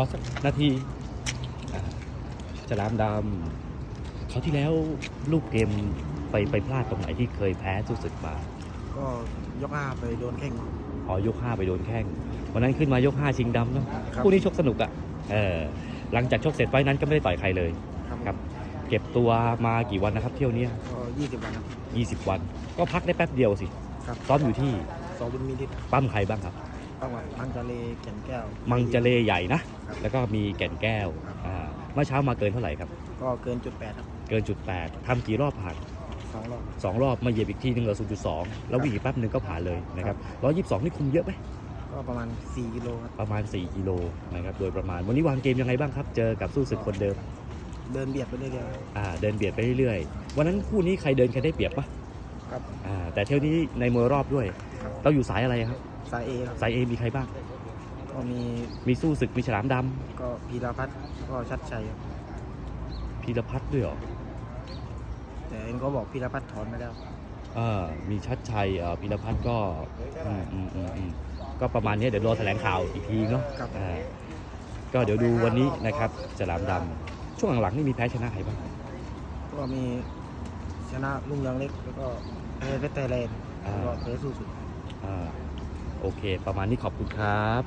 อสักนาทีอ่าฉลามดำเขาวที่แล้วลูกเกมไปไปพลาดตรงไหนที่เคยแพ้สุดสึกมาก็ยกห้าไปโดนแข้งอ๋อยกห้าไปโดนแข้งวันนั้นขึ้นมายกห้าชิงดำเนาะครับคู่นี้ชกสนุกอะ่ะเออหลังจากชกเสร็จไฟล์นั้นก็ไม่ได้ต่อยใครเลยครับครับ เก็บตัวมากี่วันนะครับ เที่ยวเนี้ยก็ยี่สิบวันครับ20วัน ก็พักได้แป๊บเดียวสิครับซ้อมอยู่ที่สองบุญมีดิษปั้มใครบ้างครับ ปังหวัดมังกะเลแก่นแก้ว มังจะเลใหญ่นะ ครับแล้วก็มีแก่นแก้วครับ อ่าเมื่อเช้ามาเกินเท่าไหร่ครับ ก็เกินจุดแปดครับเกินจุดแปดทำกี่รอบผ่านสองรอบ สองรอบมาเหยียบอีกทีหนึ่งเหลือศูนย์จุดสองแล้ววิ่งอีกแป๊บหนึ่งก็ผ่านเลยนะครับร้อยยี่สิบสองนี่คุมเยอะไหมก็ประมาณสี่กิโลครับ ประมาณ 4 กิโลนะครับโดยประมาณวันนี้วางเกมยังไงบ้างครับ เจอกับสู้ศึกคนเดิมเดินเบียดไปเรื่อยๆครับ อ่าเดินเบียดไปเรื่อยๆ วันนั้นคู่นี้ใครเดินใครได้เปรียบปะครับ อ่าแต่เที่ยวนี้ในมวยรอบด้วย ครับ เราอยู่สายอะไรครับ สายเอครับสายเอมีใครบ้าง ก็มีมีสู้ศึกมีฉลามดำก็พีรพัฒน์ก็ชัดชัยครับพีรพัฒน์ด้วยเหรอแต่เอ็นก็บอกพีรพัฒน์ถอนไปแล้วอ่ามีชัดชัยเอ่อพีรพัฒน์ก็อืมอืมอืมอืมก็ประมาณนี้เดี๋ยวรอแถลงข่าวอีกทีเนาะครับ อ่าก็เดี๋ยวดูวันนี้นะครับฉลามดำช่วงหลังๆนี่มีแพ้ชนะใครบ้างก็มีชนะลุงเรืองเล็กแล้วก็แพ้เพชรไทยแลนด์อ่าแล้วก็แพ้สู้สุดอ่า โอเค ประมาณนี้ขอบคุณครับ